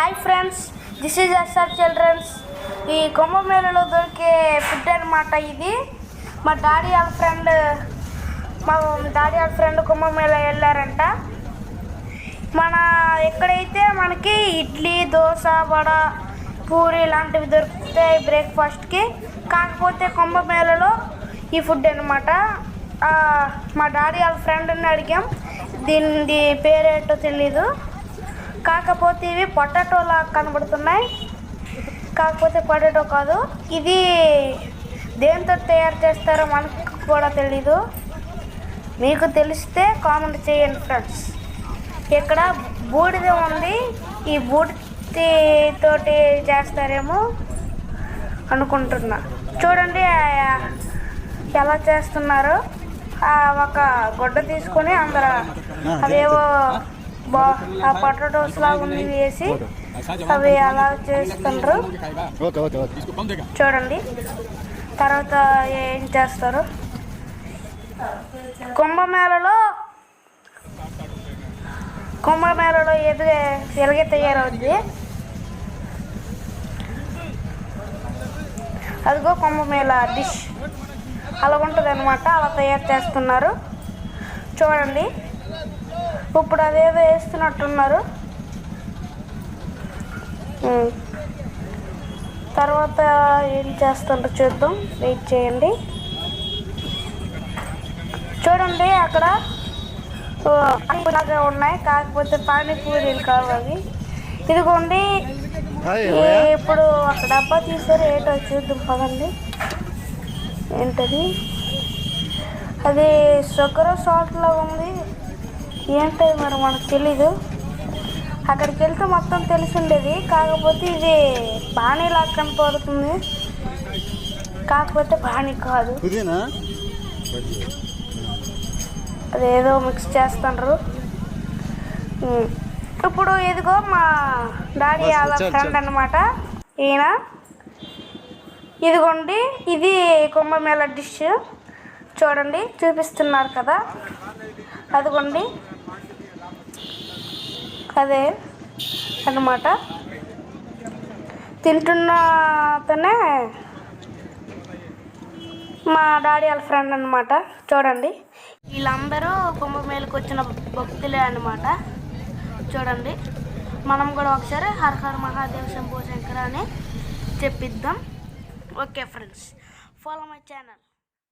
Hi friends this is S R children's ఈ కుంభమేళలో దొరికే ఫుడ్ అనమాట ఇది. మా డాడీ వాళ్ళ ఫ్రెండ్ మా డాడీ వాళ్ళ ఫ్రెండ్ కుంభమేళ వెళ్ళారంట. మన ఎక్కడైతే మనకి ఇడ్లీ దోశ వడ పూరి లాంటివి దొరుకుతాయి బ్రేక్ఫాస్ట్కి కాకపోతే కుంభమేళలో ఈ ఫుడ్ అనమాట మా డాడీ వాళ్ళ ఫ్రెండ్ని అడిగాం. దీని పేరేంటో తెలీదు. కాకపోతే ఇవి పొటాటో లాగా కనబడుతున్నాయి. కాకపోతే పొటాటో కాదు. ఇది దేంతో తయారు చేస్తారో మనకు కూడా తెలీదు. మీకు తెలిస్తే కామెంట్ చేయండి ఫ్రెండ్స్. ఇక్కడ బూడిద ఉంది ఈ బూడిద తోటి చేస్తారేమో అనుకుంటున్నా. చూడండి ఎలా చేస్తున్నారు. ఆ ఒక గుడ్డ తీసుకొని అందరూ అదేవో బా ఆ పొటాటోస్ లాగా ఉంది వేసి అవి అలా చేస్తుండ్రు. చూడండి. తర్వాత ఏం చేస్తారు? కుంభమేళలో కుంభమేళలో ఎదుగే ఎలాగే తయారవుద్ది అదిగో కుంభమేళ డిష్ అలా ఉంటుంది అనమాట అలా తయారు చేస్తున్నారు. చూడండి. ఇప్పుడు అదేదో వేస్తున్నట్టున్నారు. తర్వాత ఏం చేస్తుండ్రో చూద్దాం. వెయిట్ చేయండి. చూడండి అక్కడ లాగా ఉన్నాయి. కాకపోతే పానీపూరీలు కావాలి ఇదిగోండి. ఇప్పుడు ఒక డబ్బా తీసారు. ఏంటో చూద్దాం పదండి. ఏంటది? అది షుగర్ సాల్ట్ లాగా ఉంది. ఏంటో మరి మనకు తెలీదు. అక్కడికి వెళ్తే మొత్తం తెలిసి ఉండేది కాకపోతే ఇది బాణీ లాగా కనపడుతుంది. కాకపోతే బాణీ కాదు. అదేదో మిక్స్ చేస్తుండ్రు. ఇప్పుడు ఇదిగో మా డాడీ వాళ్ళ ఫ్రెండ్. అనమాట ఈయన ఇదిగోండి ఇది కుంభమేళ డిష్. చూడండి చూపిస్తున్నారు కదా. అదిగోండి. అదే అన్నమాట. తింటున్న అతనే మా డాడీ వాళ్ళ ఫ్రెండ్ అనమాట చూడండి. వీళ్ళందరూ కుంభమేళకు వచ్చిన భక్తులే అనమాట చూడండి. మనం కూడా ఒకసారి హర హర మహాదేవ్ శంభో శంకర అని చెప్పిద్దాం. Okay friends follow my channel